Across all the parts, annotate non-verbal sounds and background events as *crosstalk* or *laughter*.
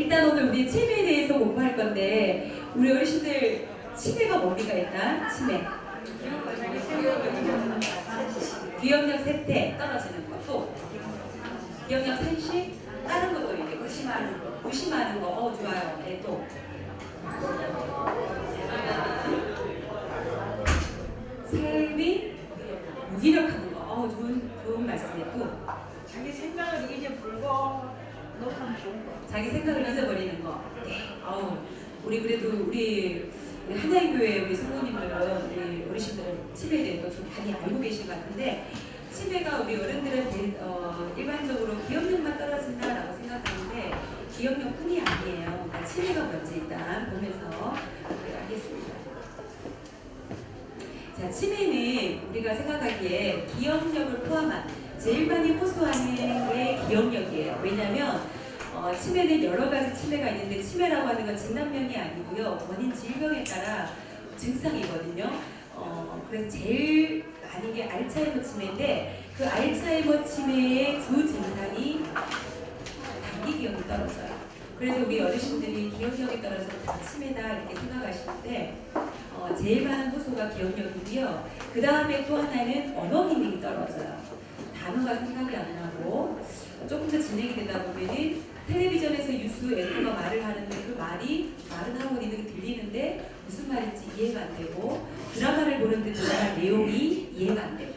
일단 오늘 우리 치매에 대해서 공부할 건데 우리 어르신들 치매가 뭡니까 일단 치매. 기억력 세태 떨어지는 것도 기억력 상실 다른 것도 이제 의심하는 거. 의심하는 거어 좋아요. 네, 또. 삶이 무기력하는 거어 좋은 좋은 말씀이에요 또 자기 생각을 이제 불고 녹하면 좋은 거. 자기 생각을 잊어버리는 거. 네. 아우, 우리 그래도 우리 우리 한양 교회 우리 성도님들은 우리 어르신들은 치매에 대해서 좀 많이 알고 계신 것 같은데 치매가 우리 어른들은 대- 어, 일반적으로 기억력만 떨어진다라고 생각하는데 기억력뿐이 아니에요. 그러니까 치매가 뭔지 일단 보면서 하겠습니다. 자, 치매는 우리가 생각하기에 기억력을 포함한 제일 많이 호소하는 게 기억력이에요. 왜냐하면 어, 치매는 여러 가지 치매가 있는데 치매라고 하는 건 진단명이 아니고요. 원인 질병에 따라 증상이거든요. 어, 그래서 제일 많은 게 알츠하이머 치매인데 그 알츠하이머 치매의 주 증상이 단기 기억이 떨어져요. 그래서 우리 어르신들이 기억력이 떨어져서 다 치매다 이렇게 생각하시는데 어, 제일 많은 호소가 기억력이고요. 그 다음에 또 하나는 언어 기능이 떨어져요. 단어가 생각이 안 나고 조금 더 진행이 되다 보면은 텔레비전에서 유수 앵커가 말을 하는데 그 말이 말은 하고 있는 게 들리는데 무슨 말인지 이해가 안 되고 드라마를 보는데 드라마 내용이 이해가 안 되고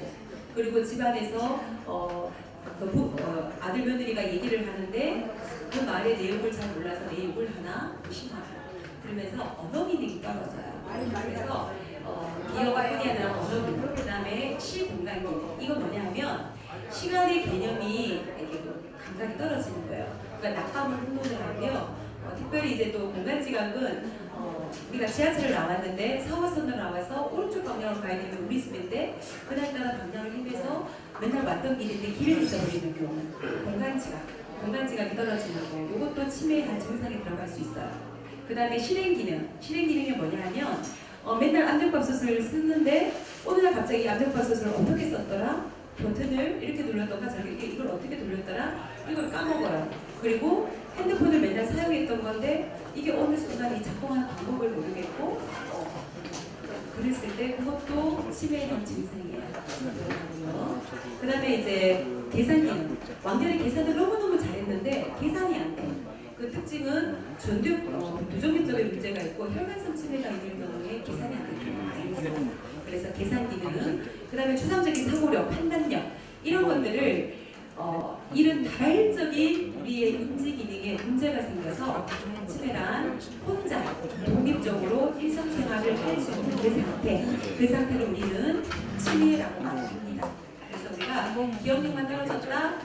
그리고 집안에서 어, 그 부- 어, 아들 며느리가 얘기를 하는데 그 말의 내용을 잘 몰라서 내 욕을 하나 무심하고 그러면서 언어 기능이 떨어져요. 그래서 어, 기억뿐이 아니라 언어 기능, 그 다음에 시공간 기능. 이건 뭐냐면 시간의 개념이 이렇게 그 감각이 떨어지는 거예요. 그러니까 낮밤을 혼돈을 하고요. 어, 특별히 이제 또 공간 지각은 어, 우리가 지하철을 나왔는데 4호선으로 나와서 오른쪽 방향으로 가야 되는 우리 집인데 그날따라 방향을 헤매서 맨날 왔던 길인데 길을 잊어버리는 경우 공간 지각, 공간 지각이 떨어지는 거 이것도 치매의 한 증상에 들어갈 수 있어요. 그 다음에 실행 기능, 실행 기능이 뭐냐 하면 어, 맨날 안전밥솥을 쓰는데 오늘 날 갑자기 안전밥솥을 어떻게 썼더라? 버튼을 이렇게 눌렀던가 이게 이걸 어떻게 돌렸더라? 이걸 까먹어요. 그리고 핸드폰을 맨날 사용했던 건데 이게 어느 순간 이 작동하는 방법을 모르겠고 어, 그랬을 때 그것도 치매의 한 증상이에요. 그 다음에 이제 계산 기능. 왕년에 계산을 너무너무 잘했는데 계산이 안 돼. 그 특징은 전두 어, 부정기적인 문제가 있고 혈관성 치매가 있는 경우에 계산이 안 있어요. 그래서 계산 기능, 그 다음에 추상적인 사고력, 판단력 이런 것들을 어, 이런 다발적인 우리의 인지 기능에 문제가 생겨서 치매란 혼자 독립적으로 일상생활을 할 수 없는 그 상태, 그 상태를 우리는 치매라고 말합니다. 그래서 우리가 기억력만 떨어졌다, 아,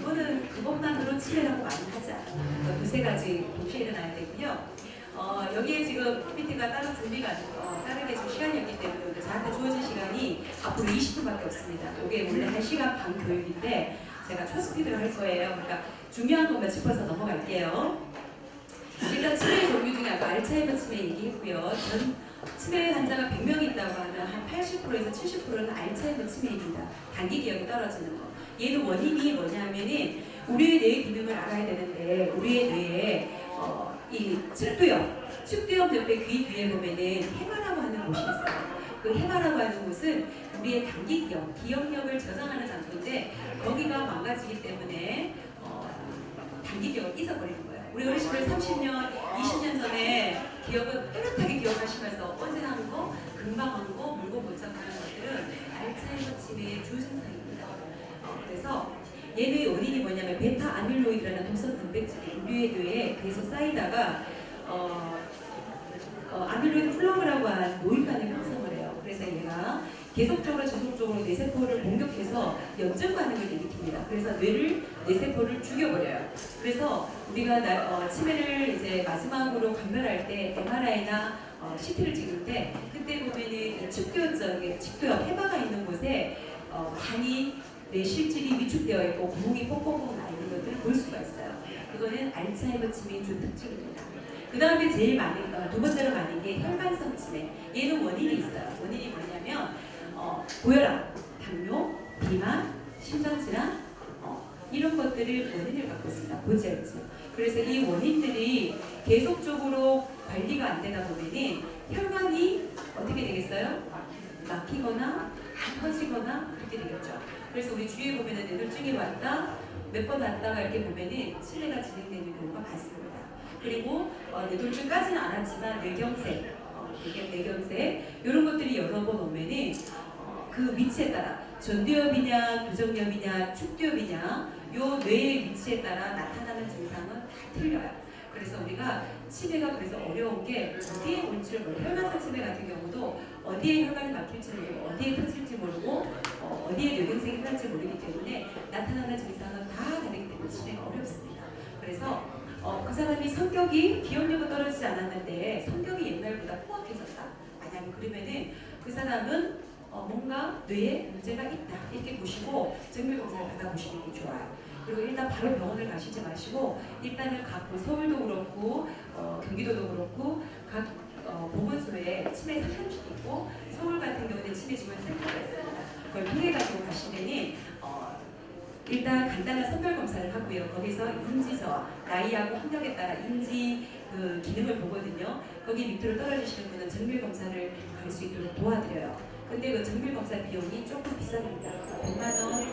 그거는 그것만으로 치매라고 많이 하지 않아요. 그러니까 두세 가지 동시에 일어나야 되고요. 어, 여기에 지금 PPT가 따로 준비가 어, 다르게 좀 시간이 없기 때문에 오늘 저한테 주어진 시간이 앞으로 20분밖에 없습니다. 이게 원래 1시간 반 교육인데 제가 초스피드로 할 거예요. 그러니까 중요한 것만 짚어서 넘어갈게요. 일단 치매 종류 중에 아까 알츠하이머 치매 얘기했고요. 전 치매 환자가 100명 있다고 하면 한 80%에서 70%는 알츠하이머 치매입니다. 단기 기억이 떨어지는 거. 얘는 원인이 뭐냐면은 우리의 뇌 기능을 알아야 되는데 우리의 뇌에 어, 이 측두엽, 측두엽 옆에 귀 뒤에 보면은 해마라고 하는 곳이 있어요. 그 해마라고 하는 곳은 우리의 단기 기억, 기억력을 저장하는 장소인데 거기가 망가지기 때문에 어, 단기 기억을 잊어버리는 거예요. 우리 어르신들 30년, 20년 전에 기억을 또렷하게 기억하시면서 어제 한 거, 금방 한 거, 물고 못잡하는 것들은 알츠하이머 치매의 주증상입니다. 어, 그래서 얘의 원인이 뭐냐면 베타 아밀로이드라는 독성 단백질이 뇌에 계속 쌓이다가 어, 어, 아밀로이드 플러그라고 하는 노인간을 형성을 해요. 그래서 얘가 계속적으로 지속적으로 뇌세포를 공격해서 염증 반응을 일으킵니다. 그래서 뇌를 뇌세포를 죽여버려요. 그래서 우리가 나- 어, 치매를 이제 마지막으로 감별할 때 MRI나 어, CT를 찍을 때 그때 보면은 이 쪽에 측두엽 해마가 있는 곳에 어, 많이 뇌 실질이 위축되어 있고 구멍이 뽕뽕뽕 나 있는 것들을 볼 수가 있어요. 그거는 알츠하이머 치매의 주 특징입니다. 그 다음에 제일 많은 어, 두 번째로 많은 게 혈관성 치매. 얘는 원인이 있어요. 원인이 뭐냐면 어, 고혈압, 당뇨, 비만, 심장질환, 어, 이런 것들을 원인을 갖고 있습니다. 고지혈증. 그래서 이 원인들이 계속적으로 관리가 안 되다 보면은 혈관이 어떻게 되겠어요? 막히거나 터지거나 그렇게 되겠죠. 그래서 우리 주위에 보면은 뇌졸중이 왔다 몇 번 왔다가 이렇게 보면은 치매가 진행되는 경우가 많습니다. 그리고 어, 뇌졸중까지는 않았지만 뇌경색, 어, 뇌경, 뇌경색 이런 것들이 여러 번 오면은 어, 그 위치에 따라 전두엽이냐, 교정엽이냐, 축두엽이냐 요 뇌의 위치에 따라 나타나는 증상은 다 틀려요. 그래서 우리가 치매가 그래서 어려운 게 어디에 올지를 모르고 혈관성 치매 같은 경우도 어디에 혈관이 막힐지 모르고 어디에 터질지 모르고 어, 디에 뇌경색이 할지 모르기 때문에 나타나는 증상은 다 다르기 때문에 치매가 어렵습니다. 그래서 어, 그 사람이 성격이 기억력은 떨어지지 않았는데 성격이 옛날보다 포악해졌다. 만약에 그러면은 그 사람은 어, 뭔가 뇌에 문제가 있다 이렇게 보시고 정밀 검사를 받아보시는 게 좋아요. 그리고 일단 바로 병원을 가시지 마시고 일단은 각 서울도 그렇고 어, 경기도도 그렇고 각 어, 보건소에 치매 상담실이 있고 서울 같은 경우는 치매 지원 센터가 있습니다. 그걸 통해 가지고 가시면은 어, 일단 간단한 선별 검사를 하고요. 거기서 인지저 나이하고 학력에 따라 인지 그 기능을 보거든요. 거기 밑으로 떨어지시는 분은 정밀 검사를 갈 수 있도록 도와드려요. 근데 그 정밀 검사 비용이 조금 비쌉니다. 100만 원.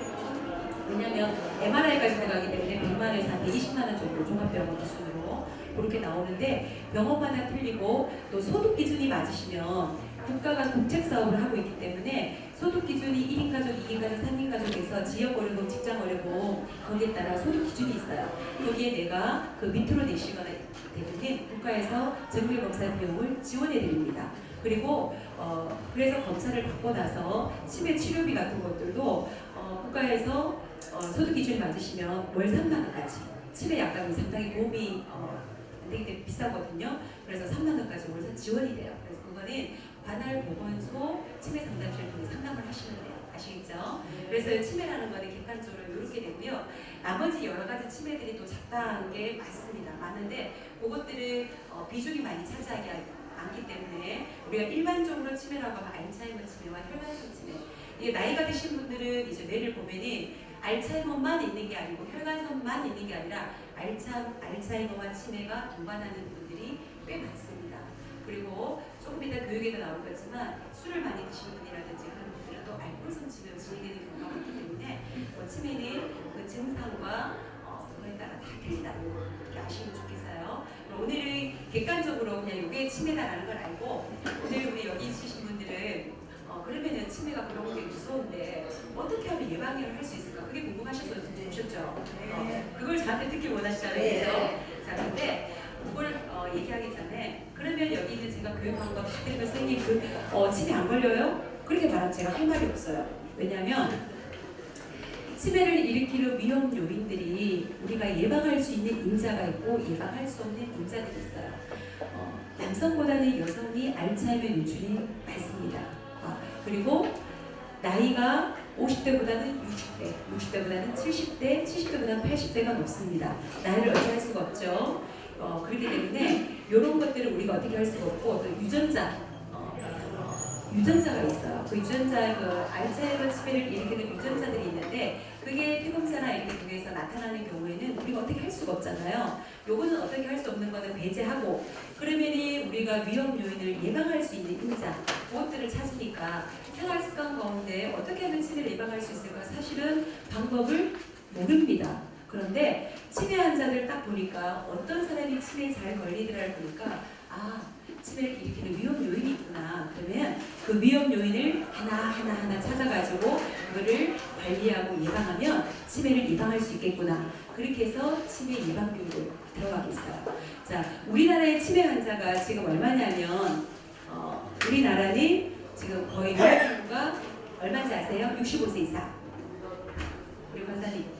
왜냐면 MRI까지 들어가기 때문에 100만 원에서 한 120만 원 정도 종합병원 기준으로 그렇게 나오는데 병원마다 틀리고 또 소득 기준이 맞으시면 국가가 국책 사업을 하고 있기 때문에 소득 기준이 1인 가족, 2인 가족, 3인 가족에서 지역 어려움, 직장 어려움 거기에 따라 소득 기준이 있어요. 거기에 내가 그 밑으로 내시거나 되면 국가에서 정밀 검사 비용을 지원해 드립니다. 그리고 어, 그래서 검사를 받고 나서 치매 치료비 같은 것들도 어, 국가에서 어, 소득 기준이 맞으시면 월 3만 원까지 치매 약값이 상당히 도움이 어, 때문에 비싸거든요. 그래서 3만 원까지 월 지원이 돼요. 그래서 그거는 관할 보건소 치매 상담실을 통해 상담을 하시면 돼요. 아시겠죠? 그래서 치매라는 거는 객관적으로 이렇게 되고요. 나머지 여러 가지 치매들이 또 잡다한 게 많습니다. 많은데 그것들은 어, 비중이 많이 차지하기 않기 때문에 우리가 일반적으로 치매라고 하면 알츠하이머 치매와 혈관성 치매 이게 나이가 드신 분들은 이제 뇌를 보면은 알츠하이머만 있는 게 아니고 혈관성만 있는 게 아니라 알차, 알츠하이머와 치매가 동반하는 분들이 꽤 많습니다. 그리고 조금 이따 교육에도 나올 거지만 술을 많이 드시는 분이라든지 그런 분들은 또 알코올성 치매로 진행되는 경우가 많기 때문에 뭐 치매는 그 증상과 어, 그거에 따라 다 틀리다. 이렇게 아시면 좋겠어요. 오늘은 객관적으로 그냥 이게 치매다라는 걸 알고 오늘 우리 여기 있으신 분들은 어, 그러면은 치매가 그런 게 무서운데 어떻게 하면 예방을 할 수 있을까? 그게 궁금하셔서 오셨죠? 어, 그걸 저한테 듣기 원하시잖아요. 네. 그래서 자, 근데 그걸 어, 얘기하기 전에 그러면 여기 있는 제가 교육한 거 다 들으면 선생님 그 어, 치매 안 걸려요? 그렇게 말하면 제가 할 말이 없어요. 왜냐하면 치매를 일으키는 위험 요인들이 우리가 예방할 수 있는 인자가 있고 예방할 수 없는 인자들이 있어요. 어, 남성보다는 여성이 알츠하이머 유출이 많습니다. 아, 그리고 나이가 50대보다는 60대, 60대보다는 70대, 70대보다는 80대가 높습니다. 나이를 어찌할 수가 없죠. 어, 그렇기 때문에 이런 것들을 우리가 어떻게 할 수가 없고 또 유전자, 어, 어, 유전자가 있어요. 그 유전자, 그 알츠하이머 치매를 일으키는 유전자들이 있는데 그게 피검사나 이렇게 통해서 나타나는 경우에는 우리가 어떻게 할 수가 없잖아요. 요거는 어떻게 할 수 없는 거는 배제하고 그러면이 우리가 위험 요인을 예방할 수 있는 인자 그것들을 찾으니까 생활 습관 가운데 어떻게 하면 치매를 예방할 수 있을까 사실은 방법을 모릅니다. 그런데 치매 환자들 딱 보니까 어떤 사람이 치매에 잘 걸리더라를 보니까 아 치매를 일으키는 위험 요인이 있구나. 그러면 그 위험 요인을 하나 하나 하나 찾아가지고 그거를 관리하고 예방하면 치매를 예방할 수 있겠구나. 그렇게 해서 치매 예방 교육을 들어가고 있어요. 자, 우리나라의 치매 환자가 지금 얼마냐면 어, 우리나라는 지금 거의 인구가 얼마인지 아세요? 65세 이상. 우리 관사님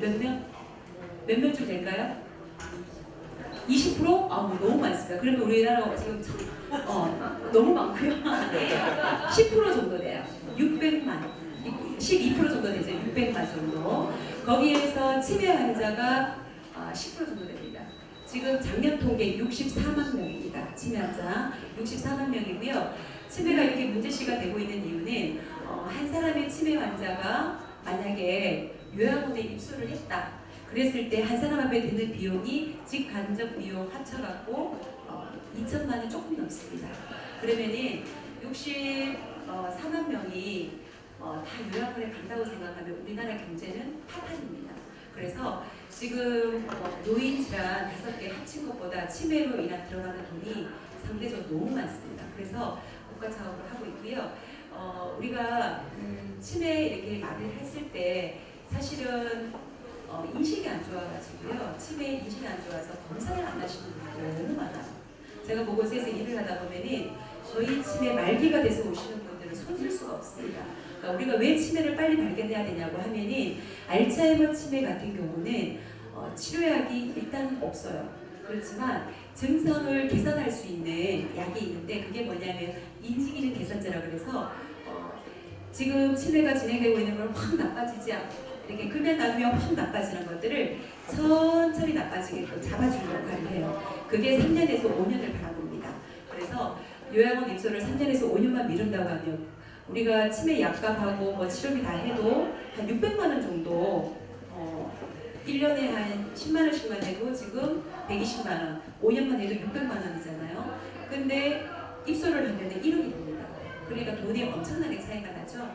몇 명? 몇 명쯤 될까요? 20%? 아, 뭐 너무 많습니다. 그러면 우리나라 지금 참, 어, 너무 많고요. *laughs* 10% 정도 돼요. 600만. 12% 정도 되죠. 600만 정도. 거기에서 치매 환자가 아, 10% 정도 됩니다. 지금 작년 통계 64만 명입니다. 치매 환자 64만 명이고요. 치매가 이렇게 문제시가 되고 있는 이유는 어, 한 사람의 치매 환자가 만약에 요양원에 입소를 했다. 그랬을 때 한 사람 앞에 드는 비용이 직간접 비용 합쳐갖고 어, 2천만 원 조금 넘습니다. 그러면은 64만 명이 어, 다 요양원에 간다고 생각하면 우리나라 경제는 파탄입니다. 그래서 지금 어, 노인 질환 다섯 개 합친 것보다 치매로 인한 들어가는 돈이 상대적으로 너무 많습니다. 그래서 국가 사업을 하고 있고요. 어, 우리가 음, 치매 이렇게 말을 했을 때 사실은 어, 인식이 안 좋아가지고요. 치매 인식이 안 좋아서 검사를 안 하시는 분들이 너무 많아요. 제가 보건소에서 일을 하다 보면은 저희 치매 말기가 돼서 오시는 분들은 손쓸 수가 없습니다. 그러니까 우리가 왜 치매를 빨리 발견해야 되냐고 하면은 알츠하이머 치매 같은 경우는 어, 치료약이 일단 없어요. 그렇지만 증상을 개선할 수 있는 약이 있는데 그게 뭐냐면 인지기능 개선제라 그래서 어, 지금 치매가 진행되고 있는 걸 확 나빠지지 않고 이렇게 끌면 나누면 확 나빠지는 것들을 천천히 나빠지게끔 잡아주는 역할을 해요. 그게 3년에서 5년을 바라봅니다. 그래서 요양원 입소를 3년에서 5년만 미룬다고 하면 우리가 치매 약값하고 뭐 치료비 다 해도 한 600만 원 정도 어, 1년에 한 10만 원씩만 해도 지금 120만 원, 5년만 해도 600만 원이잖아요. 근데 입소를 하면 1억이 됩니다. 그러니까 돈이 엄청나게 차이가 나죠.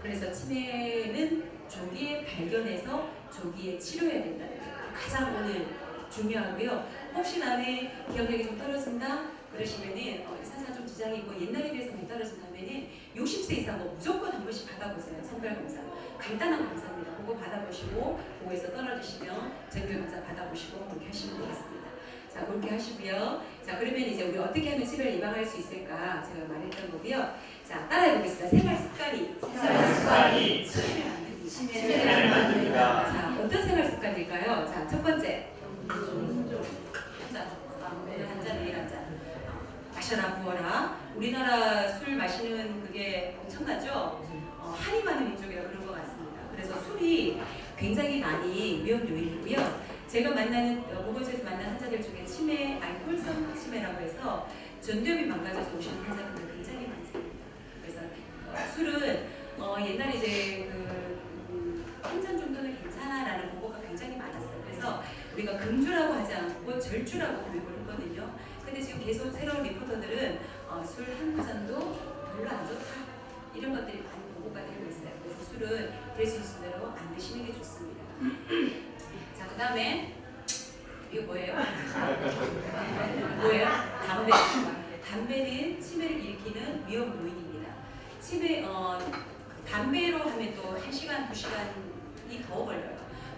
그래서 치매는 조기에 발견해서 조기에 치료해야 된다는 게 가장 오늘 중요하고요. 혹시 나의 기억력이 좀 떨어진다? 그러시면은 어, 산사 좀 지장이 있고 옛날에 비해서 좀 떨어진다면은 60세 이상 뭐 무조건 한 번씩 받아보세요. 선별 검사. 간단한 검사입니다. 그거 받아보시고 그거에서 떨어지시면 정규 검사 받아보시고 그렇게 하시면 되겠습니다. 자 그렇게 하시고요. 자 그러면 이제 우리 어떻게 하면 치매를 예방할 수 있을까 제가 말했던 거고요. 자 따라해 보겠습니다. 생활 습관이 생활 습관이 치매를 만듭니다. 치매를 만듭니다. 자 어떤 생활 습관일까요? 자 첫 번째 자, 오늘 한 잔, 내일 한 잔. 마셔라, 부어라. 우리나라 술 마시는 그게 엄청나죠? 어, 한이 많은 민족이라 그런 것 같습니다. 그래서 술이 굉장히 많이 위험 요인이고요. 제가 만나는, 어, 보건소에서 만난 환자들 중에 치매, 알코올성 치매라고 해서 전두엽이 망가져서 오시는 환자분들 굉장히 많습니다. 그래서 어, 술은 어, 옛날에 이제 그, 한 잔 정도는 괜찮아라는 보고가 굉장히 많았어요. 그래서 우리가 금주라고 하지 않고 절주라고 교육을 했거든요. 근데 지금 계속 새로운 리포터들은 어, 술 한두 잔도 별로 안 좋다. 이런 것들이 많이 보고가 되고 있어요. 그래서 술은 될 수 있는 대로 안 드시는 게 좋습니다. *clears throat* 자, 그 다음에 이거 뭐예요? *laughs* 뭐예요? 담배입니다. 담배는 치매를 일으키는 위험 요인입니다. 치매, 어, 담배로 하면 또 1시간, 2시간이 더 걸려요.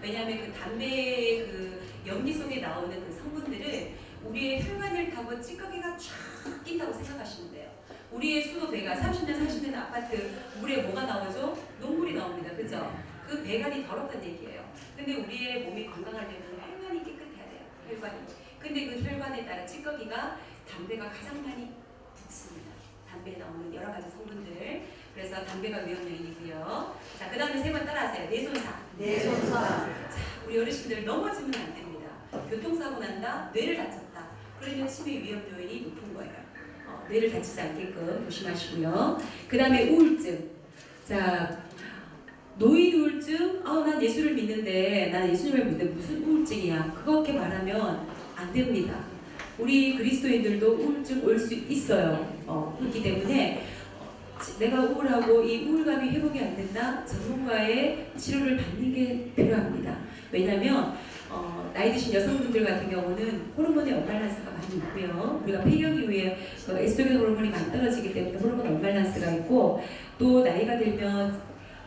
왜냐하면 그 담배 그 연기 속에 나오는 그 성분들은 우리의 혈관을 타고 찌꺼기가 쫙 낀다고 생각하시면 돼요. 우리의 수도 배가 30년, 40년 아파트 물에 뭐가 나오죠? 녹물이 나옵니다. 그죠? 그 배관이 더럽다는 얘기예요. 근데 우리의 몸이 건강하려면 혈관이 깨끗해야 돼요. 혈관이. 근데 그 혈관에 따른 찌꺼기가 담배가 가장 많이 붙습니다. 담배에 나오는 여러 가지 성분들. 그래서 담배가 위험 요인이고요. 자, 그 다음에 세 번 따라하세요. 뇌손상. 내손사 우리 어르신들 넘어지면 안 됩니다. 교통사고 난다, 뇌를 다쳤다. 그러면 치매 위험 요인이 높은 거예요. 어, 뇌를 다치지 않게끔 조심하시고요. 그 다음에 우울증. 자, 노인 우울증. 아, 난 예수를 믿는데, 난 예수님을 믿는데 무슨 우울증이야? 그렇게 말하면 안 됩니다. 우리 그리스도인들도 우울증 올 수 있어요. 어, 그렇기 때문에 어, 내가 우울하고 이 우울감이 회복이 안 된다? 전문가의 치료를 받는 게 필요합니다. 왜냐하면 어, 나이 드신 여성분들 같은 경우는 호르몬의 언밸런스가 많이 있고요. 우리가 폐경 이후에 그 에스트로겐 호르몬이 많이 떨어지기 때문에 호르몬 언밸런스가 있고 또 나이가 들면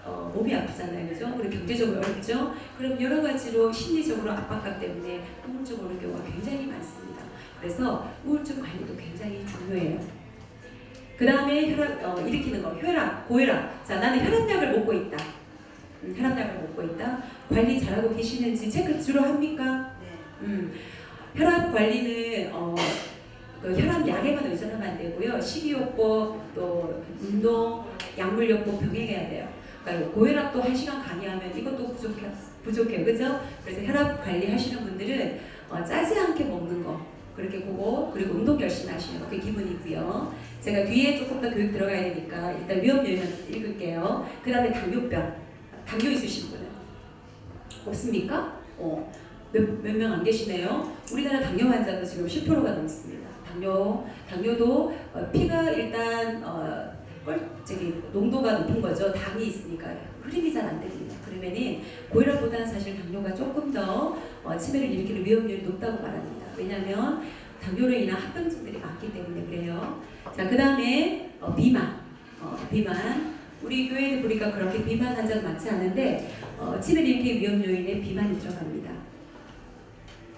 어, 몸이 아프잖아요, 그죠? 그리고 경제적으로 어렵죠. 그럼 여러 가지로 심리적으로 압박감 때문에 우울증 오는 경우가 굉장히 많습니다. 그래서 우울증 관리도 굉장히 중요해요. 그 다음에 혈압 어, 일으키는 거, 혈압, 고혈압. 자, 나는 혈압약을 먹고 있다. 음, 혈압약을 먹고 있다. 관리 잘하고 계시는지 체크 주로 합니까? 네. 음, 혈압 관리는 어, 그 혈압약에만 의존하면 안 되고요. 식이요법, 또 운동, 약물요법 병행해야 돼요. 그러니까 고혈압도 1시간 강의하면 이것도 부족해, 부족해요. 그죠? 그래서 혈압 관리하시는 분들은 어, 짜지 않게 먹는 거 그렇게 보고 그리고 운동 열심히 하시는 거 그게 기본이고요. 제가 뒤에 조금 더 교육 들어가야 되니까 일단 위험 요인은 읽을게요. 그 다음에 당뇨병, 당뇨 있으신 분은 없습니까? 어, 몇명 안 계시네요. 우리나라 당뇨 환자도 지금 10%가 넘습니다. 당뇨, 당뇨도 어, 피가 일단 어, 뻘- 저기 농도가 높은 거죠. 당이 있으니까 흐름이 잘 안 됩니다. 그러면은 고혈압보다는 사실 당뇨가 조금 더 어, 치매를 일으키는 위험률이 높다고 말합니다. 왜냐하면 당뇨로 인한 합병증들이 많기 때문에 그래요. 자, 그 다음에 어, 비만, 어, 비만. 우리 교회에 보니까 그렇게 비만 환자가 많지 않은데 어, 치매를 일으키는 위험 요인에 비만이 들어갑니다.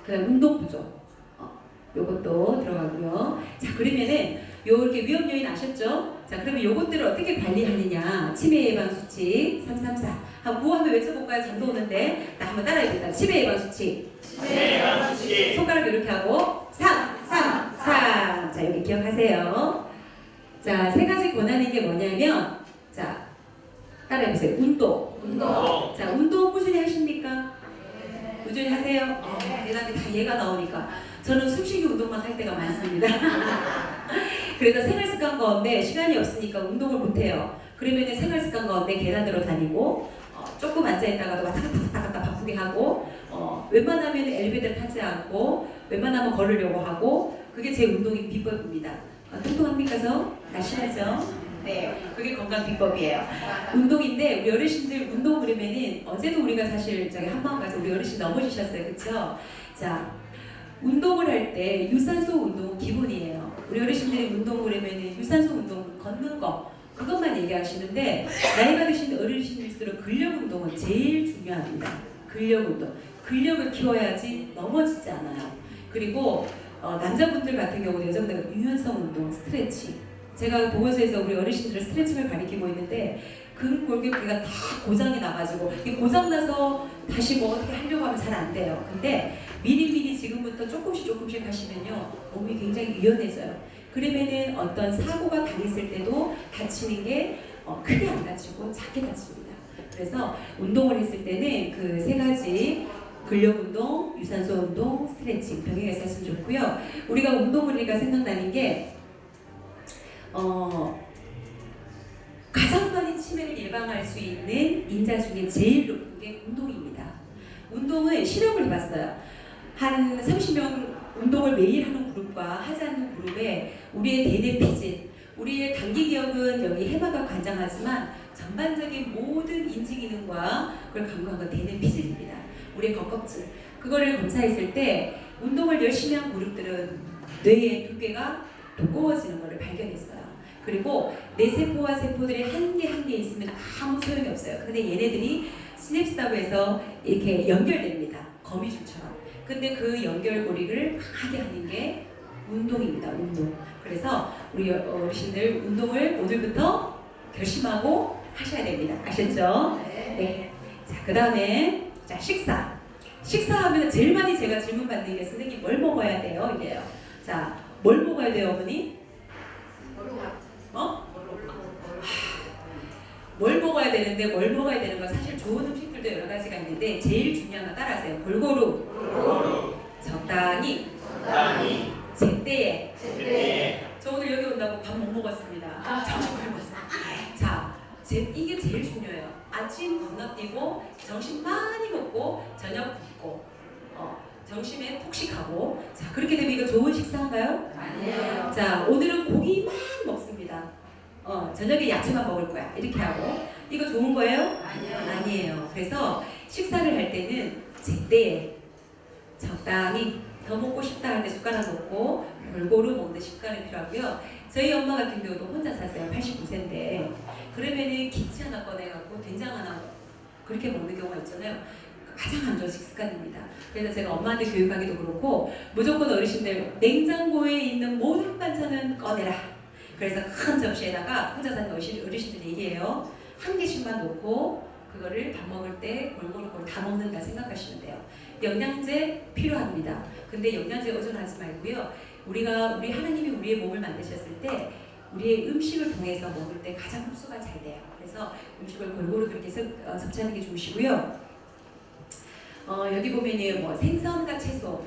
그다음 운동 부족. 어, 요것도 들어가고요. 자 그러면은 요 이렇게 위험 요인 아셨죠? 자 그러면 요것들을 어떻게 관리하느냐? 치매 예방 수칙 334. 한 구호 한번 외쳐볼까요? 잠도 오는데 나 한번 따라해봅니다. 치매 예방 수칙. 치매 예방 수칙. 손가락 이렇게 하고 3, 3, 3. 자 여기 기억하세요. 자 세 가지 권하는 게 뭐냐면 자 따라해보세요. 운동. 운동. 자 운동 꾸준히 하십니까? 꾸준히 하세요. 어, 대단히 다 얘가 나오니까 저는 숨쉬기 운동만 할 때가 많습니다. *laughs* 그래서 생활 습관 가운데 시간이 없으니까 운동을 못 해요. 그러면 생활 습관 가운데 계단으로 다니고 어, 조금 앉아 있다가도 왔다 갔다 왔다 갔다 바쁘게 하고 어, 웬만하면 엘리베이터 타지 않고 웬만하면 걸으려고 하고 그게 제 운동의 비법입니다. 어, 통통합니까 저? 날씬하죠? 네, 그게 건강 비법이에요. 운동인데 우리 어르신들 운동 그러면은 어제도 우리가 사실 저기 한마음 가서 우리 어르신 넘어지셨어요, 그렇죠? 자, 운동을 할 때 유산소 운동은 기본이에요. 우리 어르신들이 운동 그러면은 유산소 운동 걷는 거 그것만 얘기하시는데 나이가 드신 어르신일수록 근력 운동은 제일 중요합니다. 근력 운동, 근력을 키워야지 넘어지지 않아요. 그리고 어, 남자분들 같은 경우는 여성들 유연성 운동, 스트레칭. 제가 보건소에서 우리 어르신들 스트레칭을 가리키고 있는데 근 골격계가 다 고장이 나가지고 이 고장 나서 다시 뭐 어떻게 하려고 하면 잘 안 돼요. 근데 미리미리 지금부터 조금씩 조금씩 하시면요 몸이 굉장히 유연해져요. 그러면은 어떤 사고가 당했을 때도 다치는 게 어, 크게 안 다치고 작게 다칩니다. 그래서 운동을 했을 때는 그 세 가지 근력 운동, 유산소 운동, 스트레칭 병행해서 했으면 좋고요. 우리가 운동을 하니까 생각나는 게 어, 가장 많이 치매를 예방할 수 있는 인자 중에 제일 높은 게 운동입니다. 운동은 실험을 해봤어요. 한 30명 운동을 매일 하는 그룹과 하지 않는 그룹에 우리의 대뇌 피질, 우리의 단기 기억은 여기 해마가 관장하지만 전반적인 모든 인지 기능과 그걸 건 대뇌 피질입니다. 우리의 겉껍질. 그거를 검사했을 때 운동을 열심히 한 그룹들은 뇌의 두께가 두꺼워지는 것을 발견했어요. 그리고 내 세포와 세포들이 한 개 한 개 있으면 아무 소용이 없어요. 근데 얘네들이 시냅스라고 해서 이렇게 연결됩니다. 거미줄처럼. 근데 그 연결고리를 강하게 하는 게 운동입니다. 운동. 그래서 우리 어르신들 운동을 오늘부터 결심하고 하셔야 됩니다. 아셨죠? 네. 자, 그 다음에 자 식사. 식사하면 제일 많이 제가 질문 받는 게 선생님 뭘 먹어야 돼요? 이래요. 자, 뭘 먹어야 돼요, 어머니? 어? 뭘 먹어야 되는데 뭘 먹어야 되는 건 사실 좋은 음식들도 여러 가지가 있는데 제일 중요한 건 따라하세요. 골고루, 골고루. 적당히, 적당히. 제때에. 제때에. 저 오늘 여기 온다고 밥 못 먹었습니다. 점심 굶었어요. 자, 제, 이게 제일 중요해요. 아침 건너뛰고 점심 많이 먹고 저녁 굶고 어, 점심에 폭식하고 자 그렇게 되면 이거 좋은 식사인가요? 아니에요. 자 오늘은 고기 막 먹습니다. 어 저녁에 야채만 먹을 거야 이렇게 하고 이거 좋은 거예요? 아니에요. 아니에요. 그래서 식사를 할 때는 제때에 적당히 더 먹고 싶다 할 때 숟가락 먹고 골고루 먹는 습관이 필요하고요. 저희 엄마 같은 경우도 혼자 사세요. 89세인데 그러면은 김치 하나 꺼내갖고 된장 하나 그렇게 먹는 경우가 있잖아요. 가장 안 좋은 식습관입니다. 그래서 제가 엄마한테 교육하기도 그렇고 무조건 어르신들 냉장고에 있는 모든 반찬은 꺼내라. 그래서 큰 접시에다가 혼자 사는 어르신, 어르신들 얘기해요. 한 개씩만 놓고 그거를 밥 먹을 때 골고루 그걸 다 먹는다 생각하시면 돼요. 영양제 필요합니다. 근데 영양제 의존하지 말고요. 우리가 우리 하나님이 우리의 몸을 만드셨을 때 우리의 음식을 통해서 먹을 때 가장 흡수가 잘 돼요. 그래서 음식을 골고루 그렇게 섭, 어, 섭취하는 게 좋으시고요. 어, 여기 보면은 뭐 생선과 채소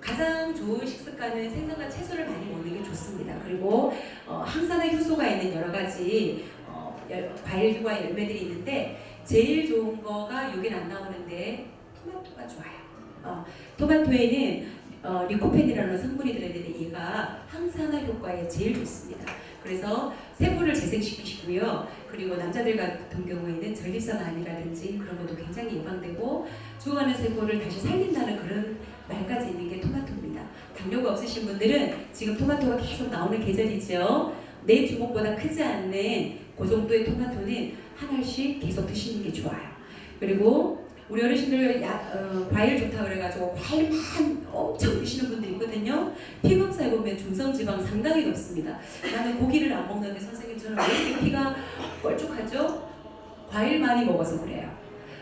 가장 좋은 식습관은 생선과 채소를 많이 먹는 게 좋습니다. 그리고 어, 항산화 효소가 있는 여러 가지 어, 열- 과일과 열매들이 있는데 제일 좋은 거가 여긴 안 나오는데 토마토가 좋아요. 어, 토마토에는 어, 리코펜이라는 성분이 들어있는데 얘가 항산화 효과에 제일 좋습니다. 그래서 세포를 재생시키시고요. 그리고 남자들 같은 경우에는 전립선 암이라든지 그런 것도 굉장히 예방되고 죽어가는 세포를 다시 살린다는 그런 말까지 있는 게 토마토입니다. 당뇨가 없으신 분들은 지금 토마토가 계속 나오는 계절이죠. 내 주먹보다 크지 않는 그 정도의 토마토는 한 알씩 계속 드시는 게 좋아요. 그리고 우리 어르신들 야, 어, 과일 좋다 그래가지고 과일만 엄청 드시는 분들 있거든요. 피 검사해 보면 중성 지방 상당히 높습니다. 나는 고기를 안 먹는데 선생님처럼 왜 이렇게 피가 뻘쭉하죠? 과일 많이 먹어서 그래요.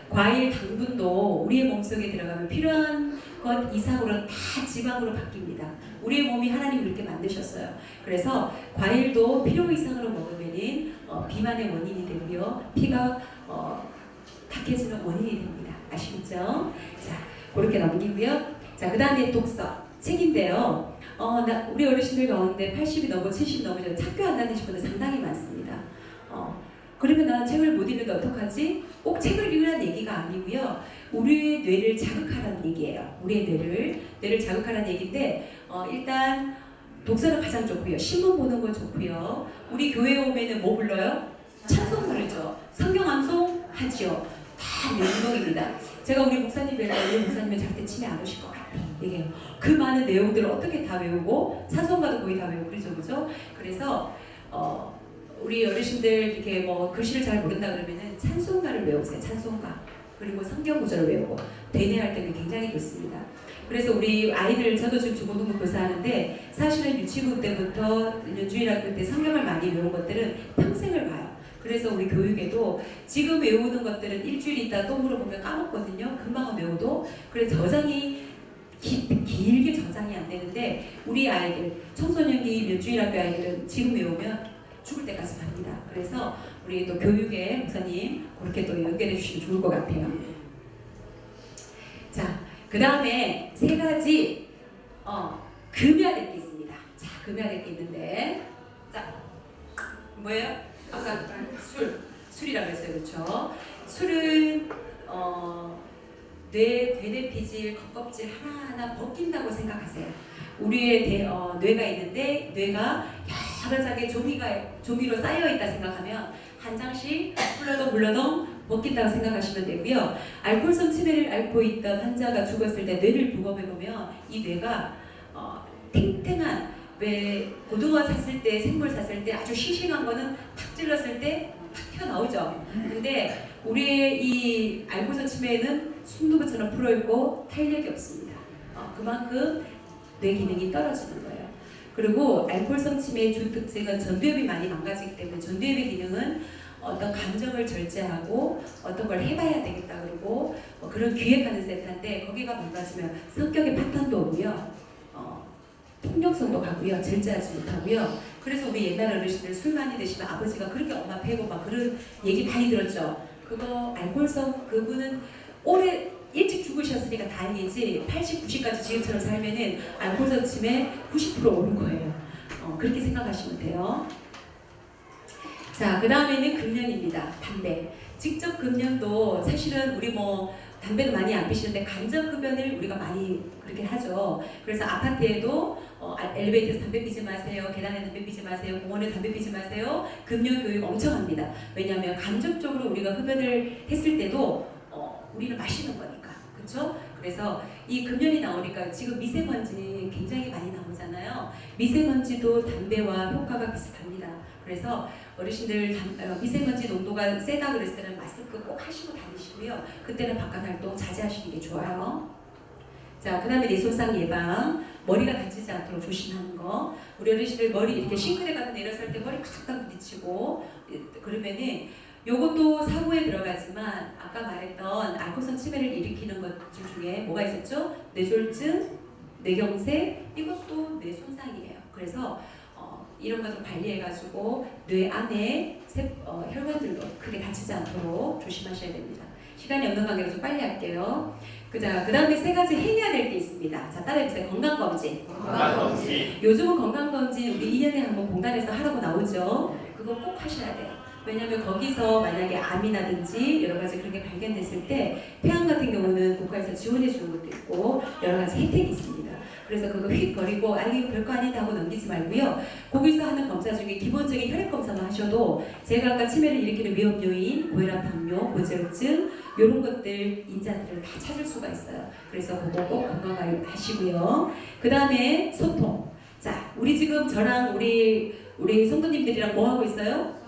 과일 당분도 우리의 몸속에 들어가면 필요한 것 이상으로 다 지방으로 바뀝니다. 우리의 몸이 하나님 그렇게 만드셨어요. 그래서 과일도 필요 이상으로 먹으면은 어, 비만의 원인이 되고요. 피가 어, 탁해지는 원인이 됩니다. 아시겠죠? 자, 그렇게 넘기고요. 자, 그 다음에 독서. 책인데요. 어, 나, 우리 어르신들 가운데 80이 넘고 70이 넘으면 학교 안 다니신 분들 상당히 많습니다. 어, 그러면 나 책을 못 읽는데 어떡하지? 꼭 책을 읽으라는 얘기가 아니고요. 우리의 뇌를 자극하라는 얘기예요. 우리의 뇌를 뇌를 하라는 얘기인데 어, 일단 독서는 가장 좋고요. 신문 보는 건 좋고요. 우리 교회 오면은 뭐 불러요? 찬송 부르죠. 성경 암송 하지요. 다 명동입니다. 제가 우리 목사님 뵈면 우리 목사님은 절대 치매 안 오실 것 같아요. 이게 그 많은 내용들을 어떻게 다 외우고 찬송가도 거의 다 외우고 그러죠, 그죠? 그래서 어, 우리 어르신들 이렇게 뭐 글씨를 잘 모른다 그러면은 찬송가를 외우세요. 찬송가. 그리고 성경 구절을 외우고 대뇌할 때는 굉장히 좋습니다. 그래서 우리 아이들 저도 지금 중고등부 교사하는데 사실은 유치부 때부터 주일학교 때 성경을 많이 외운 것들은 평생을 가요. 그래서 우리 교육에도 지금 외우는 것들은 일주일 있다 또 물어보면 까먹거든요. 금방 외워도 그래서 저장이 기, 길게 저장이 안 되는데 우리 아이들 청소년기 몇주일학교 아이들은 지금 외우면 죽을 때까지 갑니다. 그래서 우리 또 교육의 목사님 그렇게 또 연결해 주시면 좋을 것 같아요. 자, 그 다음에 세 가지 어, 금해야 될 게 있습니다. 자, 금해야 될 게 있는데 자, 뭐예요? 아까 술, 술이라고 했어요, 그렇죠? 술은 어, 뇌, 되뇌피질, 겉껍질 하나하나 벗긴다고 생각하세요. 우리의 대, 어, 뇌가 있는데 뇌가 여러 장의 종이가 종이로 쌓여 있다 생각하면 한 장씩 불러도 불러도 벗긴다고 생각하시면 되고요. 알코올성 치매를 앓고 있던 환자가 죽었을 때 뇌를 부검해 보면 이 뇌가 어, 탱탱한 왜 고등어 샀을 때 생물 샀을 때 아주 싱싱한 거는 탁 찔렀을 때 탁 튀어나오죠. 근데 우리의 이 알코올성 치매는 순두부처럼 풀어있고 탄력이 없습니다. 어, 그만큼 뇌 기능이 떨어지는 거예요. 그리고 알코올성 치매의 주 특징은 전두엽이 많이 망가지기 때문에 전두엽의 기능은 어떤 감정을 절제하고 어떤 걸 해봐야 되겠다 그러고 뭐 그런 기획하는 센터인데 거기가 망가지면 성격의 파탄도 오고요. 어, 폭력성도 가고요. 절제하지 못하고요. 그래서 우리 옛날 어르신들 술 많이 드시면 아버지가 그렇게 엄마 패고 막 그런 얘기 많이 들었죠. 그거 알코올성 그분은 오래 일찍 죽으셨으니까 다행이지 80, 90까지 지금처럼 살면은 알코올성 치매 90% 오는 거예요. 어, 그렇게 생각하시면 돼요. 자, 그 다음에는 금연입니다. 담배. 직접 금연도 사실은 우리 뭐 담배도 많이 안 피시는데 간접 금연을 우리가 많이 그렇게 하죠. 그래서 아파트에도 어, 아, 엘리베이터에서 담배 피지 마세요. 계단에 담배 피지 마세요. 공원에 담배 피지 마세요. 금연 교육 엄청 합니다. 왜냐하면 간접적으로 우리가 흡연을 했을 때도 어, 우리는 마시는 거니까. 그렇죠? 그래서 이 금연이 나오니까 지금 미세먼지 굉장히 많이 나오잖아요. 미세먼지도 담배와 효과가 비슷합니다. 그래서 어르신들 담- 어, 미세먼지 농도가 세다 그랬을 때는 마스크 꼭 하시고 다니시고요. 그때는 바깥 활동 자제하시는 게 좋아요. 자, 그 다음에 뇌손상 예방, 머리가 다치지 않도록 조심하는 거. 우리 어르신들 머리 이렇게 싱크대 가서 내렸을 때 머리 팍팍 부딪히고 그러면은 요것도 사고에 들어가지만 아까 말했던 알코올성 치매를 일으키는 것들 중에 뭐가 있었죠? 뇌졸중, 뇌경색 이것도 뇌 손상이에요. 그래서 어, 이런 것을 관리해가지고 뇌 안에 세, 어, 혈관들도 크게 다치지 않도록 조심하셔야 됩니다. 시간이 없는 관계로 좀 빨리 할게요. 그자 그 다음에 세 가지 해야 될 게 있습니다. 자 따라해보세요. 건강검진. 건강검진 요즘은 건강검진 우리 2년에 한 번 공단에서 하라고 나오죠. 그거 꼭 하셔야 돼요. 왜냐하면 거기서 만약에 암이라든지 여러 가지 그런 게 발견됐을 때 폐암 같은 경우는 국가에서 지원해 주는 것도 있고 여러 가지 혜택이 있습니다. 그래서 그거 휙 버리고 아 이거 별거 아니다 하고 넘기지 말고요. 거기서 하는 검사 중에 기본적인 혈액 검사만 하셔도 제가 아까 치매를 일으키는 위험 요인, 고혈압, 당뇨, 고지혈증 이런 것들 인자들을 다 찾을 수가 있어요. 그래서 그거 꼭 건강관리 하시고요. 그 다음에 소통. 자, 우리 지금 저랑 우리 우리 성도님들이랑 뭐 하고 있어요?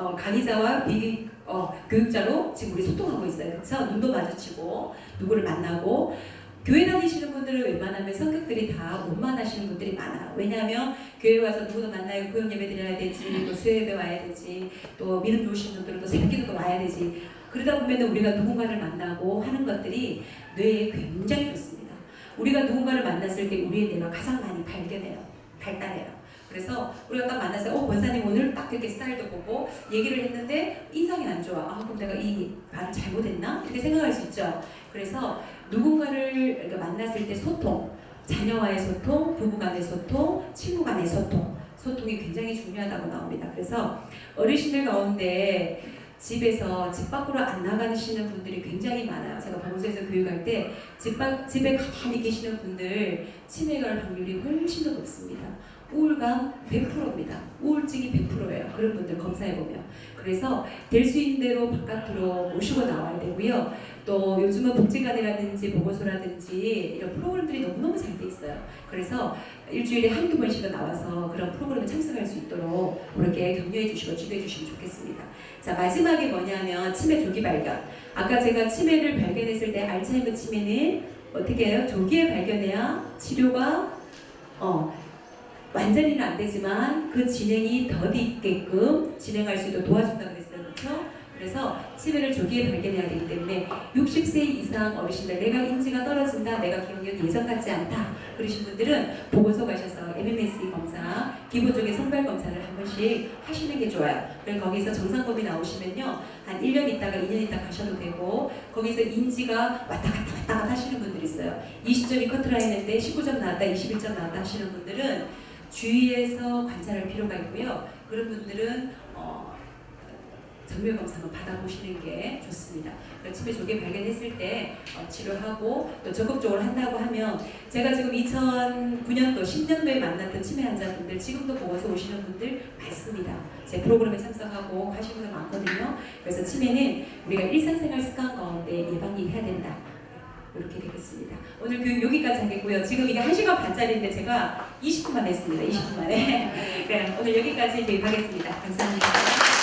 어, 강의자와 비 어, 교육자로 지금 우리 소통하고 있어요. 그렇죠? 눈도 마주치고 누구를 만나고 교회 다니시는 분들은 웬만하면 성격들이 다 원만하시는 분들이 많아요. 왜냐하면 교회 와서 누구도 만나요. 구역 예배 드려야 되지, 또 수요 예배 와야 되지, 또 믿음 좋으신 분들은 또 새끼도 와야 되지. 그러다 보면 우리가 누군가를 만나고 하는 것들이 뇌에 굉장히 좋습니다. 우리가 누군가를 만났을 때 우리의 뇌가 가장 많이 발견해요. 발달해요. 그래서 우리가 딱 만나서 어 권사님 오늘 딱 이렇게 스타일도 보고 얘기를 했는데 인상이 안 좋아. 아 그럼 내가 이 말을 잘못했나? 이렇게 생각할 수 있죠. 그래서 누군가를 만났을 때 소통, 자녀와의 소통, 부부간의 소통, 친구간의 소통, 소통이 굉장히 중요하다고 나옵니다. 그래서 어르신들 가운데 집에서 집 밖으로 안 나가시는 분들이 굉장히 많아요. 제가 보건소에서 교육할 때 집 밖, 집에 가만히 계시는 분들 치매 갈 확률이 훨씬 더 높습니다. 우울감 100%입니다. 우울증이 100%예요. 그런 분들 검사해 보면. 그래서 될 수 있는 대로 바깥으로 모시고 나와야 되고요. 또 요즘은 복지관이라든지 보건소라든지 이런 프로그램들이 너무너무 잘 돼 있어요. 그래서 일주일에 한두 번씩은 나와서 그런 프로그램에 참석할 수 있도록 그렇게 격려해 주시고 지도해 주시면 좋겠습니다. 자 마지막에 뭐냐면 치매 조기 발견. 아까 제가 치매를 발견했을 때 알츠하이머 치매는 어떻게 해요? 조기에 발견해야 치료가 어 완전히는 안 되지만 그 진행이 더디게끔 진행할 수 있도록 도와준다 그랬어요. 그렇죠? 그래서 치매를 조기에 발견해야 되기 때문에 60세 이상 어르신들 내가 인지가 떨어진다, 내가 기억력이 예전 같지 않다 그러신 분들은 보건소 가셔서 MMSE 검사, 기본적인 성별 검사를 한 번씩 하시는 게 좋아요. 그리고 거기서 정상범위 나오시면요 한 1년 있다가 2년 있다 가셔도 되고 거기서 인지가 왔다 갔다 왔다 갔다 하시는 분들 있어요. 20점이 커트라인인데 19점 나왔다, 21점 나왔다 하시는 분들은 주위에서 관찰할 필요가 있고요. 그런 분들은 어, 정밀 검사 한번 받아보시는 게 좋습니다. 치매 조기 발견했을 때 어, 치료하고 또 적극적으로 한다고 하면 제가 지금 2009년도 10년도에 만났던 치매 환자분들 지금도 보고서 오시는 분들 많습니다. 제 프로그램에 참석하고 하시는 분들 많거든요. 그래서 치매는 우리가 일상생활 습관 가운데 예방이 해야 된다. 이렇게 되겠습니다. 오늘 교육 여기까지 하겠고요. 지금 이게 1시간 반짜리인데 제가 20분만 했습니다. 20분 만에. 네, 오늘 여기까지 교육하겠습니다. 감사합니다.